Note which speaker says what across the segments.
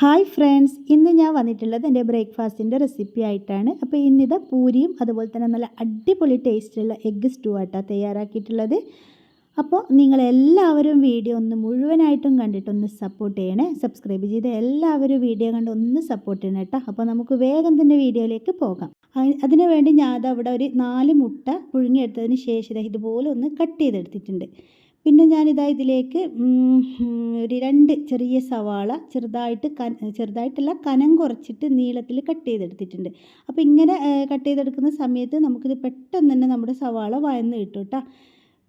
Speaker 1: Hi friends ഇന്ന് ഞാൻ വന്നിട്ടുള്ളത് എന്റെ ബ്രേക്ക്ഫാസ്റ്റിന്റെ റെസിപ്പി ആയിട്ടാണ്. അപ്പോൾ ഇന്നിത് പൂരിയും അതുപോലെ തന്നെ നല്ല അടിപൊളി ടേസ്റ്റുള്ള എഗ്ഗ് സ്റ്റൂ ആയിട്ടാണ് തയ്യാറാക്കിയിട്ടുള്ളത്. അപ്പോൾ നിങ്ങളെല്ലാവരും വീഡിയോ ഒന്ന് മുഴുവനായിട്ടും കണ്ടിട്ടൊന്ന് സപ്പോർട്ട് ചെയ്യണേ. സബ്സ്ക്രൈബ് ചെയ്ത് എല്ലാവരും വീഡിയോ കണ്ട് ഒന്ന് സപ്പോർട്ട് ചെയ്യണം കേട്ടോ അപ്പോൾ നമുക്ക് വേഗം തന്നെ വീഡിയോയിലേക്ക് പോകാം. അതിനുവേണ്ടി അതിനു വേണ്ടി ഞാൻ അത് അവിടെ ഒരു നാല് മുട്ട പുഴുങ്ങിയെടുത്തതിന് ശേഷം ഇതുപോലെ ഒന്ന് കട്ട് ചെയ്തെടുത്തിട്ടുണ്ട്. പിന്നെ ഞാനിതാ ഇതിലേക്ക് ഒരു രണ്ട് ചെറിയ സവാള ചെറുതായിട്ട് കന ചെറുതായിട്ടല്ല കനം കുറച്ചിട്ട് നീളത്തിൽ കട്ട് ചെയ്തെടുത്തിട്ടുണ്ട്. അപ്പോൾ ഇങ്ങനെ കട്ട് ചെയ്തെടുക്കുന്ന സമയത്ത് നമുക്കിത് പെട്ടെന്ന് തന്നെ നമ്മുടെ സവാള വയന്ന് കിട്ടും കേട്ടോ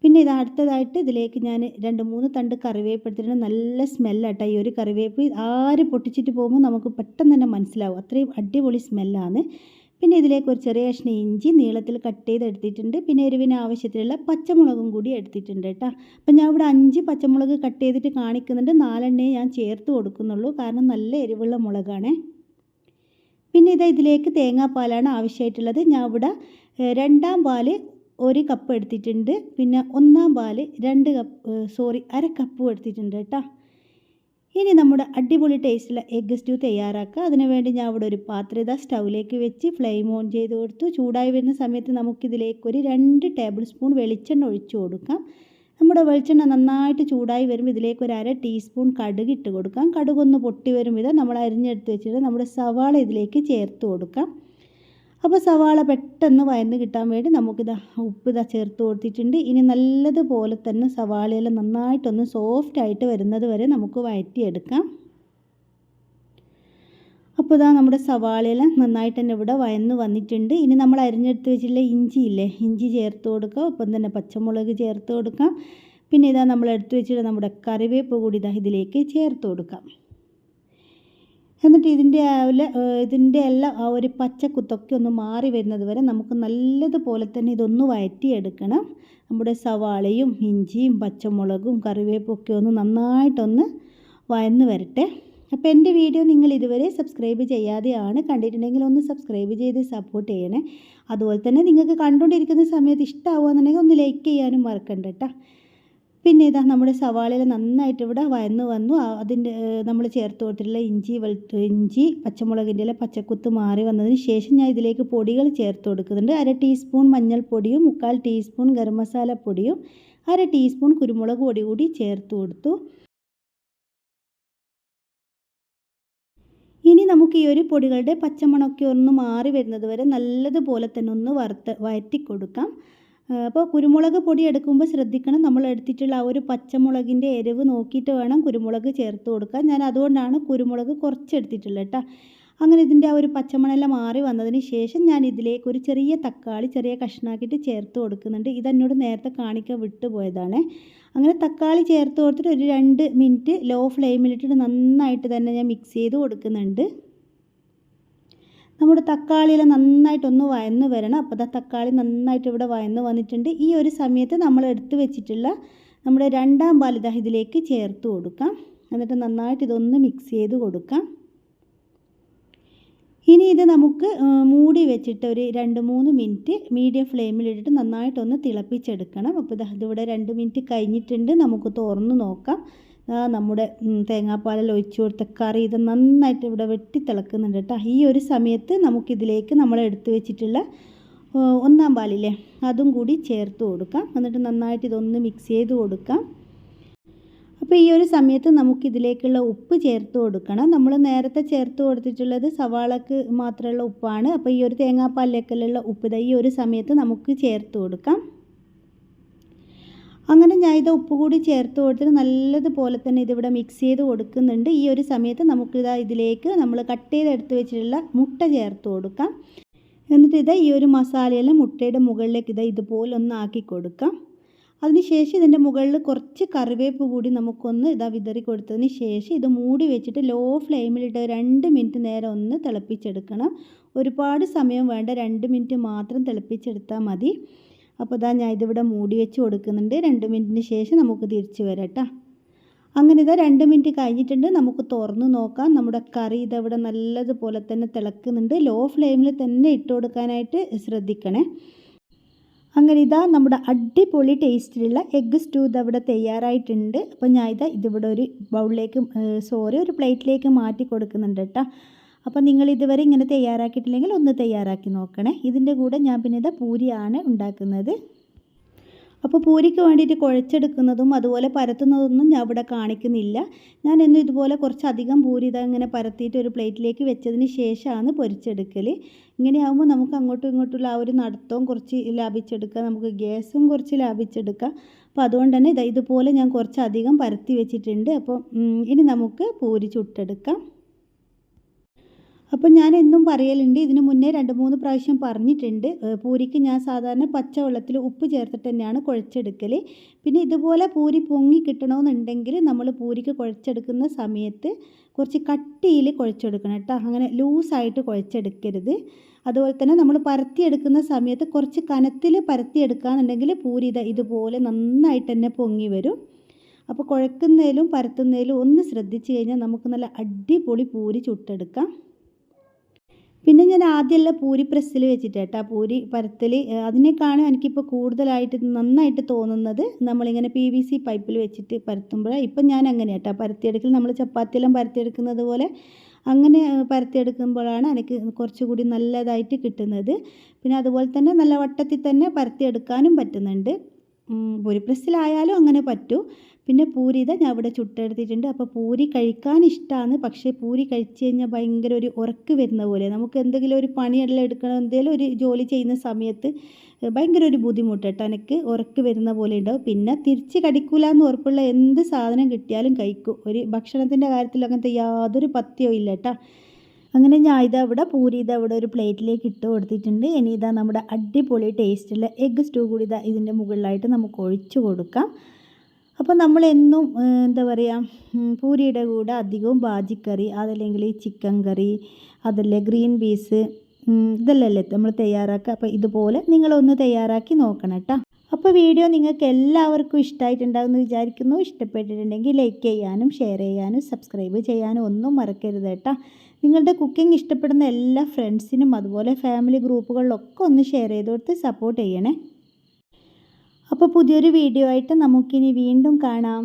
Speaker 1: പിന്നെ ഇത് അടുത്തതായിട്ട് ഇതിലേക്ക് ഞാൻ രണ്ട് മൂന്ന് തണ്ട് കറിവേപ്പ് എടുത്തിട്ടുണ്ട് നല്ല സ്മെല്ലാട്ടോ ഈ ഒരു കറിവേപ്പ്. ആര് പൊട്ടിച്ചിട്ട് പോകുമ്പോൾ നമുക്ക് പെട്ടെന്ന് തന്നെ മനസ്സിലാവും. അത്രയും അടിപൊളി സ്മെല്ലാണ് പിന്നെ ഇതിലേക്ക് ഒരു ചെറിയ കഷ്ണം ഇഞ്ചി നീളത്തിൽ കട്ട് ചെയ്ത് എടുത്തിട്ടുണ്ട്. പിന്നെ എരിവിന് ആവശ്യത്തിലുള്ള പച്ചമുളകും കൂടി എടുത്തിട്ടുണ്ട് കേട്ടോ. അപ്പം ഞാൻ ഇവിടെ അഞ്ച് പച്ചമുളക് കട്ട് ചെയ്തിട്ട് കാണിക്കുന്നുണ്ട്. നാലെണ്ണയും ഞാൻ ചേർത്ത് കൊടുക്കുന്നുള്ളൂ. കാരണം നല്ല എരിവുള്ള മുളകാണ്. പിന്നെ ഇത് ഇതിലേക്ക് തേങ്ങാപ്പാലാണ് ആവശ്യമായിട്ടുള്ളത്. ഞാൻ ഇവിടെ രണ്ടാം പാൽ ഒരു കപ്പ് എടുത്തിട്ടുണ്ട്. പിന്നെ ഒന്നാം പാൽ രണ്ട് കപ്പ് സോറി അര കപ്പും എടുത്തിട്ടുണ്ട് കേട്ടോ. ഇനി നമ്മുടെ അടിപൊളി ടേസ്റ്റുള്ള എഗ്ഗ് സ്റ്റൂ തയ്യാറാക്കുക. അതിനുവേണ്ടി ഞാൻ അവിടെ ഒരു പാത്രം ഇതാ സ്റ്റൗവിലേക്ക് വെച്ച് ഫ്ലെയിം ഓൺ ചെയ്ത് കൊടുത്തു. ചൂടായി വരുന്ന സമയത്ത് നമുക്കിതിലേക്ക് ഒരു രണ്ട് ടേബിൾ സ്പൂൺ വെളിച്ചെണ്ണ ഒഴിച്ചു കൊടുക്കാം. നമ്മുടെ വെളിച്ചെണ്ണ നന്നായിട്ട് ചൂടായി വരുമ്പോൾ ഇതിലേക്ക് ഒരു അര ടീസ്പൂൺ കടുക് ഇട്ട് കൊടുക്കാം. കടുകൊന്ന് പൊട്ടി വരുമ്പോൾ വിധം നമ്മൾ അരിഞ്ഞെടുത്ത് വെച്ചിട്ട് നമ്മുടെ സവാള ഇതിലേക്ക് ചേർത്ത് കൊടുക്കാം. അപ്പോൾ സവാള പെട്ടെന്ന് വയന്ന് കിട്ടാൻ വേണ്ടി നമുക്കിത് ഉപ്പ് ഇതാ ചേർത്ത് കൊടുത്തിട്ടുണ്ട്. ഇനി നല്ലതുപോലെ തന്നെ സവാളയെല്ലാം നന്നായിട്ടൊന്ന് സോഫ്റ്റ് ആയിട്ട് വരുന്നത് വരെ നമുക്ക് വഴറ്റിയെടുക്കാം അപ്പോൾ ഇതാ നമ്മുടെ സവാളയെല്ലാം നന്നായിട്ട് തന്നെ ഇവിടെ വയന്ന് വന്നിട്ടുണ്ട്. ഇനി നമ്മൾ അരിഞ്ഞെടുത്ത് വെച്ചിട്ടുള്ള ഇഞ്ചി ഇല്ലേ ഇഞ്ചി ചേർത്ത് കൊടുക്കുക ഒപ്പം തന്നെ പച്ചമുളക് ചേർത്ത് കൊടുക്കാം. പിന്നെ ഇതാ നമ്മൾ എടുത്ത് വെച്ചിട്ട് നമ്മുടെ കറിവേപ്പ് കൂടി ഇതാ ഇതിലേക്ക് ചേർത്ത് കൊടുക്കാം. എന്നിട്ട് ഇതിന്റെ ഇതിന്റെ എല്ലാം ആ ഒരു പച്ചക്കുത്തൊക്കെ ഒന്ന് മാറി വരുന്നത് വരെ നമുക്ക് നല്ലതുപോലെ തന്നെ ഇതൊന്ന് വഴറ്റിയെടുക്കണം. നമ്മുടെ സവാളയും ഇഞ്ചിയും പച്ചമുളകും കറിവേപ്പും ഒക്കെ ഒന്ന് നന്നായിട്ടൊന്ന് വയന്ന് വരട്ടെ. അപ്പോൾ എന്റെ വീഡിയോ നിങ്ങൾ ഇതുവരെ സബ്സ്ക്രൈബ് ചെയ്യാതെയാണ് കണ്ടിട്ടുണ്ടെങ്കിൽ ഒന്ന് സബ്സ്ക്രൈബ് ചെയ്ത് സപ്പോർട്ട് ചെയ്യണേ. അതുപോലെ തന്നെ നിങ്ങൾക്ക് കണ്ടുകൊണ്ടിരിക്കുന്ന സമയത്ത് ഇഷ്ടമാവുകയെന്നുണ്ടെങ്കിൽ ഒന്ന് ലൈക്ക് ചെയ്യാനും മറക്കണ്ട കേട്ടോ. പിന്നെ ഇതാ നമ്മുടെ സവാളയിൽ നന്നായിട്ട് ഇവിടെ വയന്ന് വന്നു. അതിന്റെ നമ്മൾ ചേർത്ത് കൊടുത്തിട്ടുള്ള ഇഞ്ചി വെളുത്തു ഇഞ്ചി പച്ചമുളകിന്റെ ഇല പച്ചക്കുത്ത് മാറി വന്നതിന് ശേഷം ഞാൻ ഇതിലേക്ക് പൊടികൾ ചേർത്ത് കൊടുക്കുന്നുണ്ട്. അര ടീസ്പൂൺ മഞ്ഞൾപ്പൊടിയും മുക്കാൽ ടീസ്പൂൺ ഗരം മസാല പൊടിയും അര ടീസ്പൂൺ കുരുമുളക് പൊടി കൂടി ചേർത്ത് കൊടുത്തു. ഇനി നമുക്ക് ഈ ഒരു പൊടികളുടെ പച്ചമണമൊക്കെ ഒന്ന് മാറി വരുന്നത് വരെ നല്ലതുപോലെ തന്നെ ഒന്ന് വറുത്ത് വഴറ്റി കൊടുക്കാം അപ്പോൾ കുരുമുളക് പൊടി എടുക്കുമ്പോൾ ശ്രദ്ധിക്കണം. നമ്മൾ എടുത്തിട്ടുള്ള ആ ഒരു പച്ചമുളകിന്റെ എരിവ് നോക്കിയിട്ട് വേണം കുരുമുളക് ചേർത്ത് കൊടുക്കാൻ. ഞാൻ അതുകൊണ്ടാണ് കുരുമുളക് കുറച്ച് എടുത്തിട്ടുള്ളത് കേട്ടോ. അങ്ങനെ ഇതിന്റെ ആ ഒരു പച്ചമണെല്ലാം മാറി വന്നതിന് ശേഷം ഞാൻ ഇതിലേക്ക് ഒരു ചെറിയ തക്കാളി ചെറിയ കഷ്ണാക്കിയിട്ട് ചേർത്ത് കൊടുക്കുന്നുണ്ട്. ഇതെന്നോട് നേരത്തെ കാണിക്കാൻ വിട്ടുപോയതാണ് അങ്ങനെ തക്കാളി ചേർത്ത് കൊടുത്തിട്ട് ഒരു രണ്ട് മിനിറ്റ് ലോ ഫ്ലെയിമിലിട്ടിട്ട് നന്നായിട്ട് തന്നെ ഞാൻ മിക്സ് ചെയ്ത് കൊടുക്കുന്നുണ്ട്. നമ്മുടെ തക്കാളിയെല്ലാം നന്നായിട്ടൊന്ന് വയന്ന് വരണം. അപ്പോൾ ദാ തക്കാളി നന്നായിട്ട് ഇവിടെ വയന്ന് വന്നിട്ടുണ്ട്. ഈ ഒരു സമയത്ത് നമ്മൾ എടുത്ത് വെച്ചിട്ടുള്ള നമ്മുടെ രണ്ടാം പാലിത ഇതിലേക്ക് ചേർത്ത് കൊടുക്കാം. എന്നിട്ട് നന്നായിട്ട് ഇതൊന്ന് മിക്സ് ചെയ്ത് കൊടുക്കാം. ഇനി ഇത് നമുക്ക് മൂടി വെച്ചിട്ട് ഒരു രണ്ട് മൂന്ന് മിനിറ്റ് മീഡിയം ഫ്ലെയിമിലിട്ടിട്ട് നന്നായിട്ടൊന്ന് തിളപ്പിച്ചെടുക്കണം. അപ്പോൾ ദാ ഇവിടെ രണ്ട് മിനിറ്റ് കഴിഞ്ഞിട്ടുണ്ട്. നമുക്ക് തുറന്ന് നോക്കാം. ആ നമ്മുടെ തേങ്ങാപ്പാലിൽ ഒഴിച്ചു കൊടുത്ത കറി ഇത് നന്നായിട്ട് ഇവിടെ വെട്ടി തിളക്കുന്നുണ്ട് കേട്ടോ. ഈ ഒരു സമയത്ത് നമുക്കിതിലേക്ക് നമ്മൾ എടുത്തു വെച്ചിട്ടുള്ള ഒന്നാം പാലില്ലേ അതും കൂടി ചേർത്ത് കൊടുക്കാം. എന്നിട്ട് നന്നായിട്ട് ഇതൊന്ന് മിക്സ് ചെയ്ത് കൊടുക്കാം. അപ്പോൾ ഈ ഒരു സമയത്ത് നമുക്കിതിലേക്കുള്ള ഉപ്പ് ചേർത്ത് കൊടുക്കണം. നമ്മൾ നേരത്തെ ചേർത്ത് കൊടുത്തിട്ടുള്ളത് സവാളക്ക് മാത്രമുള്ള ഉപ്പാണ്. അപ്പോൾ ഈ ഒരു തേങ്ങാപ്പാലിലേക്കുള്ള ഉപ്പ് ഈ ഒരു സമയത്ത് നമുക്ക് ചേർത്ത് കൊടുക്കാം. അങ്ങനെ ഞാൻ ഇത് ഉപ്പ് കൂടി ചേർത്ത് കൊടുത്തിട്ട് നല്ലതുപോലെ തന്നെ ഇതിവിടെ മിക്സ് ചെയ്ത് കൊടുക്കുന്നുണ്ട്. ഈ ഒരു സമയത്ത് നമുക്കിതാ ഇതിലേക്ക് നമ്മൾ കട്ട് ചെയ്തെടുത്ത് വെച്ചിട്ടുള്ള മുട്ട ചേർത്ത് കൊടുക്കാം. എന്നിട്ട് ഇതാ ഈ ഒരു മസാലയെല്ലാം മുട്ടയുടെ മുകളിലേക്ക് ഇതാ ഇതുപോലെ ഒന്ന് ആക്കി കൊടുക്കാം. അതിനുശേഷം ഇതിന്റെ മുകളിൽ കുറച്ച് കറിവേപ്പ് കൂടി നമുക്കൊന്ന് ഇതാ വിതറി കൊടുത്തതിന് ശേഷം ഇത് മൂടി വെച്ചിട്ട് ലോ ഫ്ലെയിമിലിട്ട് രണ്ട് മിനിറ്റ് നേരം ഒന്ന് തിളപ്പിച്ചെടുക്കണം. ഒരുപാട് സമയം വേണ്ട രണ്ട് മിനിറ്റ് മാത്രം തിളപ്പിച്ചെടുത്താൽ മതി. അപ്പോൾ ഇതാ ഞാൻ ഇതിവിടെ മൂടി വെച്ച് കൊടുക്കുന്നുണ്ട്. രണ്ട് മിനിറ്റിന് ശേഷം നമുക്ക് തിരിച്ച് വരാം അങ്ങനെ ഇതാ രണ്ട് മിനിറ്റ് കഴിഞ്ഞിട്ടുണ്ട്. നമുക്ക് തുറന്ന് നോക്കാം. നമ്മുടെ കറി ഇതവിടെ നല്ലതുപോലെ തന്നെ തിളക്കുന്നുണ്ട്. ലോ ഫ്ലെയിമിൽ തന്നെ ഇട്ട് കൊടുക്കാനായിട്ട് ശ്രദ്ധിക്കണേ. അങ്ങനെ ഇതാ നമ്മുടെ അടിപൊളി ടേസ്റ്റിലുള്ള എഗ്ഗ് സ്റ്റൂ ഇതവിടെ തയ്യാറായിട്ടുണ്ട്. അപ്പോൾ ഞാൻ ഇതാ ഇതിവിടെ ഒരു ബൗളിലേക്ക് സോറി ഒരു പ്ലേറ്റിലേക്ക് മാറ്റി കൊടുക്കുന്നുണ്ട് കേട്ടോ അപ്പോൾ നിങ്ങൾ ഇതുവരെ ഇങ്ങനെ തയ്യാറാക്കിയിട്ടില്ലെങ്കിൽ ഒന്ന് തയ്യാറാക്കി നോക്കണേ. ഇതിന്റെ കൂടെ ഞാൻ പിന്നെ ഇതാ പൂരിയാണ് ഉണ്ടാക്കുന്നത്. അപ്പോൾ പൂരിക്ക് വേണ്ടിയിട്ട് കുഴച്ചെടുക്കുന്നതും അതുപോലെ പരത്തുന്നതൊന്നും ഞാൻ ഇവിടെ കാണിക്കുന്നില്ല. ഞാൻ എന്നും ഇതുപോലെ കുറച്ചധികം പൂരി ഇതാ ഇങ്ങനെ പരത്തിയിട്ട് ഒരു പ്ലേറ്റിലേക്ക് വെച്ചതിന് ശേഷമാണ് പൊരിച്ചെടുക്കൽ ഇങ്ങനെയാകുമ്പോൾ നമുക്ക് അങ്ങോട്ടും ഇങ്ങോട്ടുള്ള ആ ഒരു നടത്തവും കുറച്ച് ലാഭിച്ചെടുക്കാം. നമുക്ക് ഗ്യാസും കുറച്ച് ലാഭിച്ചെടുക്കാം. അപ്പോൾ അതുകൊണ്ട് തന്നെ ഇതാ ഇതുപോലെ ഞാൻ കുറച്ചധികം പരത്തി വെച്ചിട്ടുണ്ട്. അപ്പോൾ ഇനി നമുക്ക് പൂരി ചുട്ടെടുക്കാം. അപ്പോൾ ഞാൻ എന്നും പറയലുണ്ട് ഇതിന് മുന്നേ രണ്ട് മൂന്ന് പ്രാവശ്യം പറഞ്ഞിട്ടുണ്ട്. പൂരിക്ക് ഞാൻ സാധാരണ പച്ചവെള്ളത്തിൽ ഉപ്പ് ചേർത്തിട്ട് തന്നെയാണ് കുഴച്ചെടുക്കൽ പിന്നെ ഇതുപോലെ പൂരി പൊങ്ങി കിട്ടണമെന്നുണ്ടെങ്കിൽ നമ്മൾ പൂരിക്ക് കുഴച്ചെടുക്കുന്ന സമയത്ത് കുറച്ച് കട്ടിയിൽ കുഴച്ചെടുക്കണം കേട്ടോ. അങ്ങനെ ലൂസായിട്ട് കുഴച്ചെടുക്കരുത്. അതുപോലെ തന്നെ നമ്മൾ പരത്തിയെടുക്കുന്ന സമയത്ത് കുറച്ച് കനത്തിൽ പരത്തിയെടുക്കുകയെന്നുണ്ടെങ്കിൽ പൂരി ഇത് ഇതുപോലെ നന്നായിട്ട് തന്നെ പൊങ്ങി വരും. അപ്പോൾ കുഴക്കുന്നതിലും പരത്തുന്നതിലും ഒന്ന് ശ്രദ്ധിച്ചു കഴിഞ്ഞാൽ നമുക്ക് നല്ല അടിപൊളി പൂരി ചുട്ടെടുക്കാം. പിന്നെ ഞാൻ ആദ്യമല്ല പൂരി പ്രസ്സിൽ വെച്ചിട്ട് കേട്ടോ. പൂരി പരത്തൽ. അതിനേക്കാണ് എനിക്കിപ്പോൾ കൂടുതലായിട്ട് നന്നായിട്ട് തോന്നുന്നത് നമ്മളിങ്ങനെ പി വി സി പൈപ്പിൽ വെച്ചിട്ട് പരത്തുമ്പോഴാണ് ഇപ്പം ഞാൻ അങ്ങനെ കേട്ടോ. പരത്തിയെടുക്കൽ നമ്മൾ ചപ്പാത്തിയെല്ലാം പരത്തിയെടുക്കുന്നത് പോലെ അങ്ങനെ പരത്തിയെടുക്കുമ്പോഴാണ് എനിക്ക് കുറച്ചുകൂടി നല്ലതായിട്ട് കിട്ടുന്നത്. പിന്നെ അതുപോലെ തന്നെ നല്ല വട്ടത്തിൽ തന്നെ പരത്തിയെടുക്കാനും പറ്റുന്നുണ്ട്. പൂരി പ്രസിലായാലും അങ്ങനെ പറ്റൂ. പിന്നെ പൂരി ഇതാ ഞാൻ ഇവിടെ ചുട്ടെടുത്തിട്ടുണ്ട്. അപ്പോൾ പൂരി കഴിക്കാൻ ഇഷ്ടമാണ് പക്ഷേ പൂരി കഴിച്ചു കഴിഞ്ഞാൽ ഭയങ്കര ഒരു ഉറക്ക് വരുന്ന പോലെ. നമുക്ക് എന്തെങ്കിലും ഒരു പണിയെല്ലാം എടുക്കണം എന്തെങ്കിലും ഒരു ജോലി ചെയ്യുന്ന സമയത്ത് ഭയങ്കര ഒരു ബുദ്ധിമുട്ട് കേട്ടോ. എനിക്ക് ഉറക്ക് വരുന്ന പോലെ ഉണ്ടാവും. പിന്നെ തിരിച്ച് കടിക്കൂല എന്ന് ഉറപ്പുള്ള എന്ത് സാധനം കിട്ടിയാലും കഴിക്കും. ഒരു ഭക്ഷണത്തിന്റെ കാര്യത്തിൽ അങ്ങനത്തെ യാതൊരു പത്യവും ഇല്ല കേട്ടോ. അങ്ങനെ ഞാൻ ഇത് അവിടെ പൂരി ഇത് അവിടെ ഒരു പ്ലേറ്റിലേക്ക് ഇട്ട് കൊടുത്തിട്ടുണ്ട്. ഇനി ഇതാ നമ്മുടെ അടിപൊളി ടേസ്റ്റുള്ള എഗ്ഗ് സ്റ്റൂ കൂടി ഇതാ ഇതിന്റെ മുകളിലായിട്ട് നമുക്ക് ഒഴിച്ചു കൊടുക്കാം. അപ്പോൾ നമ്മളെന്നും എന്താ പറയുക പൂരിയുടെ കൂടെ അധികവും ബാജിക്കറി അതല്ലെങ്കിൽ ചിക്കൻ കറി അതല്ലേ ഗ്രീൻ പീസ് ഇതല്ലല്ലേ നമ്മൾ തയ്യാറാക്കുക. അപ്പോൾ ഇതുപോലെ നിങ്ങളൊന്ന് തയ്യാറാക്കി നോക്കണം കേട്ടോ. അപ്പോൾ വീഡിയോ നിങ്ങൾക്ക് എല്ലാവർക്കും ഇഷ്ടമായിട്ടുണ്ടാകുമെന്ന് വിചാരിക്കുന്നു. ഇഷ്ടപ്പെട്ടിട്ടുണ്ടെങ്കിൽ ലൈക്ക് ചെയ്യാനും ഷെയർ ചെയ്യാനും സബ്സ്ക്രൈബ് ചെയ്യാനും ഒന്നും മറക്കരുത് കേട്ടോ. നിങ്ങളുടെ കുക്കിംഗ് ഇഷ്ടപ്പെടുന്ന എല്ലാ ഫ്രണ്ട്സിനും അതുപോലെ ഫാമിലി ഗ്രൂപ്പുകളിലൊക്കെ ഒന്ന് ഷെയർ ചെയ്ത് കൊടുത്ത് സപ്പോർട്ട് ചെയ്യണേ. അപ്പോൾ പുതിയൊരു വീഡിയോ ആയിട്ട് നമുക്കിനി വീണ്ടും കാണാം.